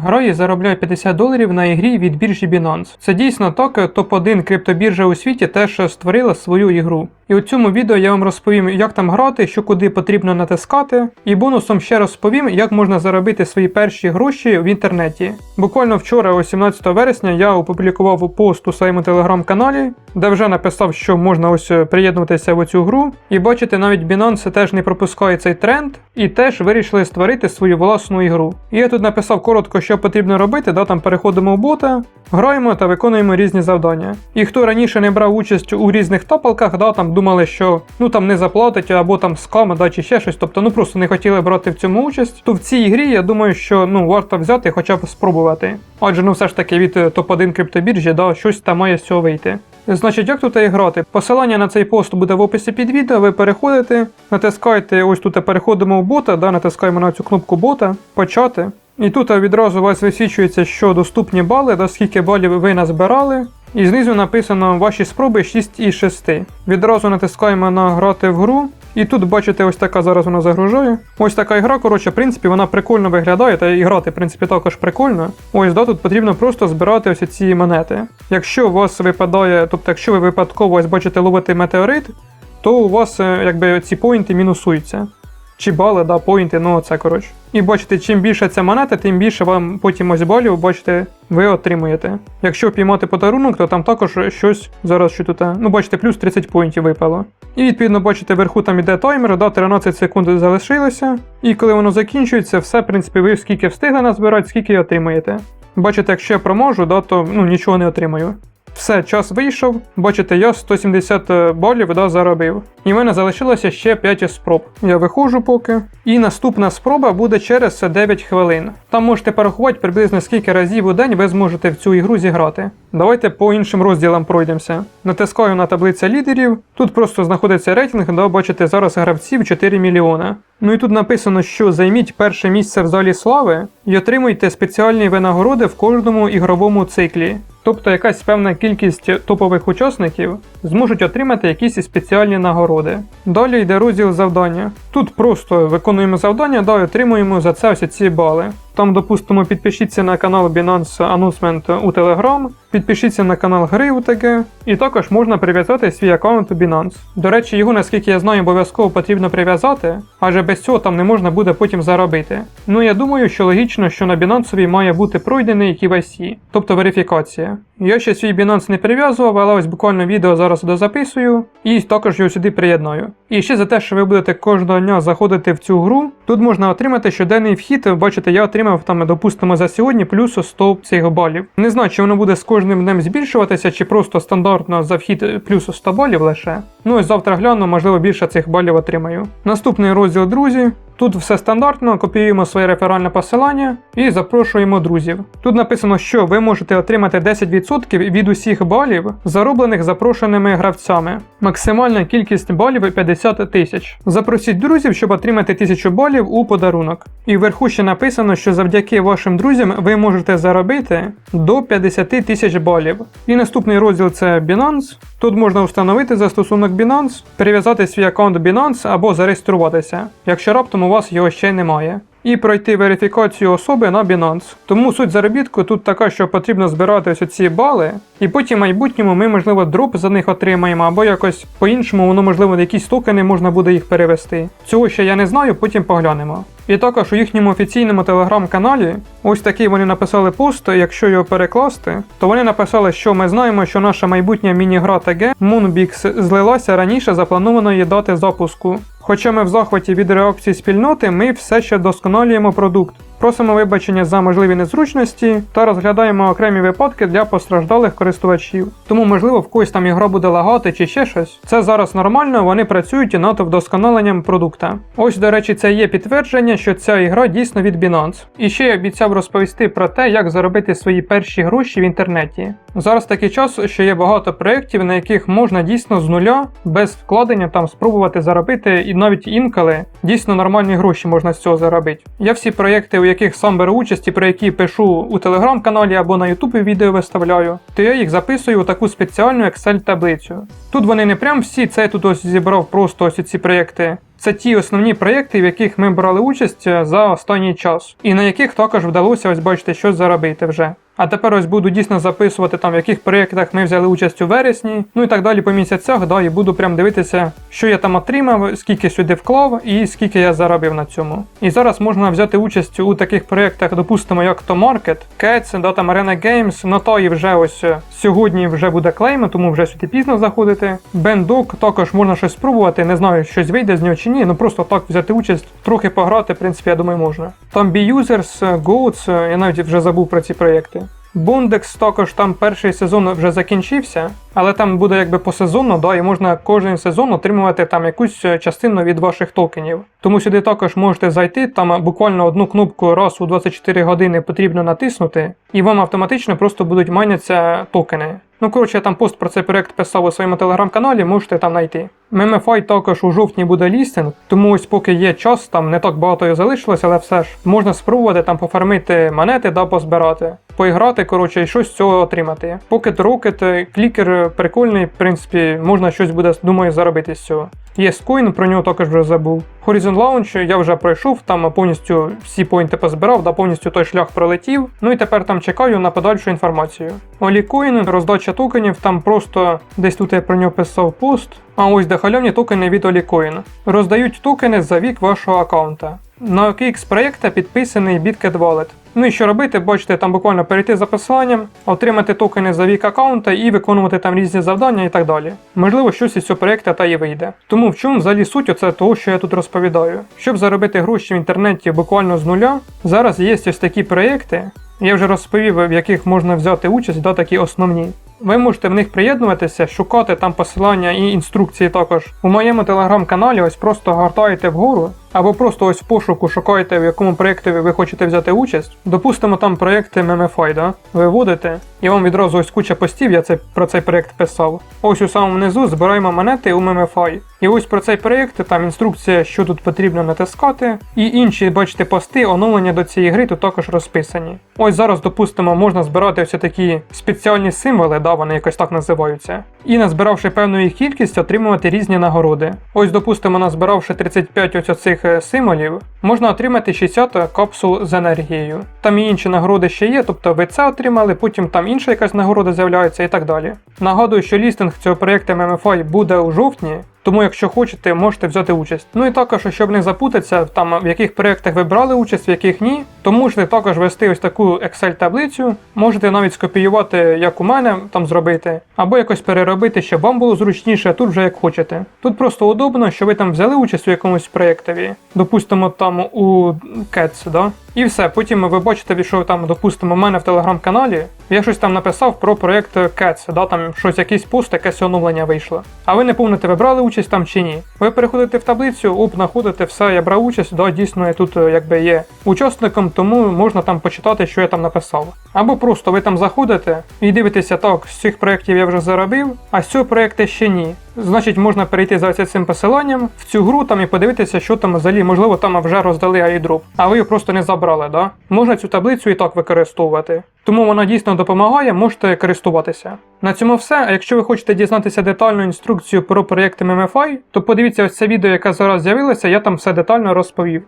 Грає заробляє 50 доларів на ігрі від біржі Binance. Це дійсно токи топ-1 криптобіржа у світі теж створила свою ігру. І у цьому відео я вам розповім, як там грати, що куди потрібно натискати, і бонусом ще розповім, як можна заробити свої перші гроші в інтернеті. Буквально вчора, о 17 вересня, я опублікував пост у своєму телеграм-каналі, де вже написав, що можна ось е, приєднуватися в цю гру. І бачите, навіть Binance теж не пропускає цей тренд і теж вирішили створити свою власну ігру. І я тут написав коротко, що потрібно робити, да, там переходимо в бота, граємо та виконуємо різні завдання. І хто раніше не брав участь у різних топалках, да, там думали, що ну там не заплатить або там скам, да, чи ще щось, тобто ну просто не хотіли брати в цьому участь, то в цій грі я думаю, що ну варто взяти хоча б спробувати. Адже ну все ж таки від е, топ-1 криптобіржі, да, щось там має з цього вийти. Значить, як тут і грати? Посилання на цей пост буде в описі під відео, ви переходите, натискаєте, ось тут переходимо в бота, да, натискаємо на цю кнопку бота, почати. І тут відразу у вас висвічується, що доступні бали, да, скільки балів ви назбирали. І знизу написано ваші спроби 6 із 6. Відразу натискаємо на грати в гру. І тут бачите, ось така зараз вона загружає. Ось така ігра, коротше, в принципі, вона прикольно виглядає, та і грати, в принципі, також прикольно. Ось, да, тут потрібно просто збирати ось ці монети. Якщо у вас випадає, тобто, якщо ви випадково ось бачите ловити метеорит, то у вас е, якби ці поінти мінусуються. Чи бали, да, поінти, ну це коротше. І бачите, чим більше ця монета, тим більше вам потім ось балів, бачите, ви отримуєте. Якщо піймати подарунок, то там також щось зараз що тут. Ну, бачите, плюс 30 поінтів випало. І відповідно, бачите, вверху там іде таймер, да, 13 секунд залишилося. І коли воно закінчується, все, в принципі, ви скільки встигли назбирати, скільки отримаєте. Бачите, якщо я проможу, да, то ну, нічого не отримаю. Все, час вийшов. Бачите, я 170 балів да, заробив. І в мене залишилося ще 5 спроб. Я виходжу поки. І наступна спроба буде через 9 хвилин. Там можете порахувати приблизно скільки разів у день ви зможете в цю ігру зіграти. Давайте по іншим розділам пройдемося. Натискаю на таблиця лідерів. Тут просто знаходиться рейтинг, да, бачите, зараз гравців 4 мільйона. Ну і тут написано, що займіть перше місце в залі слави і отримуйте спеціальні винагороди в кожному ігровому циклі. Тобто якась певна кількість топових учасників зможуть отримати якісь спеціальні нагороди. Далі йде розділ завдання. Тут просто виконуємо завдання, да, і отримуємо за це ось ці бали. Там, допустимо, підпишіться на канал Binance Announcement у Telegram, підпишіться на канал Гри у ТГ, і також можна прив'язати свій аккаунт у Binance. До речі, його, наскільки я знаю, обов'язково потрібно прив'язати, адже без цього там не можна буде потім заробити. Ну я думаю, що логічно, що на Binance має бути пройдений KYC, тобто верифікація. Я ще свій Binance не прив'язував, але ось буквально відео зараз дозаписую і також його сюди приєдную. І ще за те, що ви будете кожного дня заходити в цю гру, тут можна отримати щоденний вхід. Бачите, я отримав там, допустимо, за сьогодні плюс 100 цих балів. Не знаю, чи воно буде з кожним днем збільшуватися, чи просто стандартно за вхід плюс 100 балів лише. Ну ось завтра гляну, можливо, більше цих балів отримаю. Наступний розділ, друзі. Тут все стандартно, копіюємо своє реферальне посилання і запрошуємо друзів. Тут написано, що ви можете отримати 10% від усіх балів, зароблених запрошеними гравцями. Максимальна кількість балів 50 тисяч. Запросіть друзів, щоб отримати 1000 балів у подарунок. І вверху ще написано, що завдяки вашим друзям ви можете заробити до 50 тисяч балів. І наступний розділ це Binance. Тут можна встановити застосунок Binance, перев'язати свій аккаунт Binance або зареєструватися, якщо раптом у вас його ще немає. І пройти верифікацію особи на Binance. Тому суть заробітку тут така, що потрібно збирати ось ці бали, і потім в майбутньому ми, можливо, дроп за них отримаємо, або якось по-іншому, воно, можливо, якісь токени можна буде їх перевести. Цього ще я не знаю, потім поглянемо. І також у їхньому офіційному телеграм-каналі ось такий вони написали пост, якщо його перекласти, то вони написали, що ми знаємо, що наша майбутня міні-гра ТГ Moonbix злилася раніше запланованої дати запуску. Хоча ми в захваті від реакції спільноти, ми все ще досконалюємо продукт. Просимо вибачення за можливі незручності та розглядаємо окремі випадки для постраждалих користувачів. Тому, можливо, в когось там ігра буде лагати чи ще щось. Це зараз нормально, вони працюють і над вдосконаленням продукта. Ось, до речі, це є підтвердження, що ця ігра дійсно від Binance. І ще я обіцяв розповісти про те, як заробити свої перші гроші в інтернеті. Зараз такий час, що є багато проєктів, на яких можна дійсно з нуля, без вкладення там спробувати заробити, і навіть інколи дійсно нормальні гроші можна з цього заробити. Я всі проєкти, яких сам беру участь і про які пишу у телеграм-каналі або на Ютубі відео виставляю, то я їх записую у таку спеціальну Excel-таблицю. Тут вони не прям всі, це я тут ось зібрав просто ось ці проєкти. Це ті основні проєкти, в яких ми брали участь е, за останній час, і на яких також вдалося ось бачите щось заробити вже. А тепер ось буду дійсно записувати там, в яких проєктах ми взяли участь у вересні, ну і так далі по місяцях, да, і буду прям дивитися, що я там отримав, скільки сюди вклав і скільки я заробив на цьому. І зараз можна взяти участь у таких проєктах, допустимо, як то Market, Cats, да, там Arena Games, на то і вже ось е, сьогодні вже буде клейм, тому вже сюди пізно заходити. Bendog також можна щось спробувати, не знаю, щось вийде з нього чи ні, ну просто так взяти участь, трохи пограти, в принципі, я думаю, можна. Там B-Users, Goats, е, я навіть вже забув про ці проєкти. Бундекс також там перший сезон вже закінчився, але там буде якби посезонно, да, і можна кожен сезон отримувати там якусь е, частину від ваших токенів. Тому сюди також можете зайти, там буквально одну кнопку раз у 24 години потрібно натиснути, і вам автоматично просто будуть майняться токени. Ну, коротше, я там пост про цей проект писав у своєму телеграм-каналі, можете там знайти. MMFI також у жовтні буде лістинг, тому ось поки є час, там не так багато і залишилось, але все ж можна спробувати там пофармити монети да позбирати, поіграти, коротше, і щось з цього отримати. Pocket Rocket, клікер прикольний, в принципі, можна щось буде, думаю, заробити з цього. Є Coin, про нього також вже забув. Horizon Launch я вже пройшов, там повністю всі поінти позбирав, да повністю той шлях пролетів. Ну і тепер там чекаю на подальшу інформацію. Олікоін, роздача токенів, там просто десь тут я про нього писав пост. А ось де токени від Олікоін. Роздають токени за вік вашого аккаунта. На OKX проєкта підписаний Bitget Wallet. Ну і що робити, бачите, там буквально перейти за посиланням, отримати токени за вік аккаунта і виконувати там різні завдання і так далі. Можливо, щось із цього проєкту та і вийде. Тому в чому взагалі суть оце того, що я тут розповідаю. Щоб заробити гроші в інтернеті буквально з нуля, зараз є ось такі проєкти. Я вже розповів, в яких можна взяти участь, да, такі основні. Ви можете в них приєднуватися, шукати там посилання і інструкції також. У моєму телеграм-каналі ось просто гортаєте вгору, або просто ось в пошуку шукаєте, в якому проєкті ви хочете взяти участь. Допустимо, там проєкти MMFI, да? Ви вводите, і вам відразу ось куча постів, я це, про цей проєкт писав. Ось у самому низу збираємо монети у MMFI. І ось про цей проєкт, там інструкція, що тут потрібно натискати, і інші, бачите, пости, оновлення до цієї гри тут також розписані. Ось зараз, допустимо, можна збирати ось такі спеціальні символи, да, вони якось так називаються. І назбиравши певну їх кількість, отримувати різні нагороди. Ось, допустимо, назбиравши 35 ось оцих е, символів, можна отримати 60 капсул з енергією. Там і інші нагороди ще є, тобто ви це отримали, потім там інша якась нагорода з'являється і так далі. Нагадую, що лістинг цього проєкту MMFI буде у жовтні. Тому, якщо хочете, можете взяти участь. Ну і також, щоб не запутатися, там в яких проєктах ви брали участь, в яких ні, то можете також вести ось таку Excel-таблицю, можете навіть скопіювати, як у мене там зробити, або якось переробити, щоб вам було зручніше, а тут вже як хочете. Тут просто удобно, що ви там взяли участь у якомусь проєктові, допустимо, там у Cats, да? І все, потім ви бачите, що там, допустимо, у мене в телеграм-каналі, я щось там написав про проєкт Cats, да, там щось якийсь пуст, якесь оновлення вийшло. А ви не помните, ви брали участь там чи ні. Ви переходите в таблицю, оп, знаходите все, я брав участь, да, дійсно я тут е, якби є учасником, тому можна там почитати, що я там написав. Або просто ви там заходите і дивитеся, так, з цих проєктів я вже заробив, а з цього проєкту ще ні. Значить, можна перейти за цим посиланням в цю гру там і подивитися, що там взагалі, можливо, там вже роздали айдроп, а ви його просто не забрали, да? Можна цю таблицю і так використовувати. Тому вона дійсно допомагає, можете користуватися. На цьому все. А якщо ви хочете дізнатися детальну інструкцію про проєкти MMFI, то подивіться ось це відео, яке зараз з'явилося, я там все детально розповів.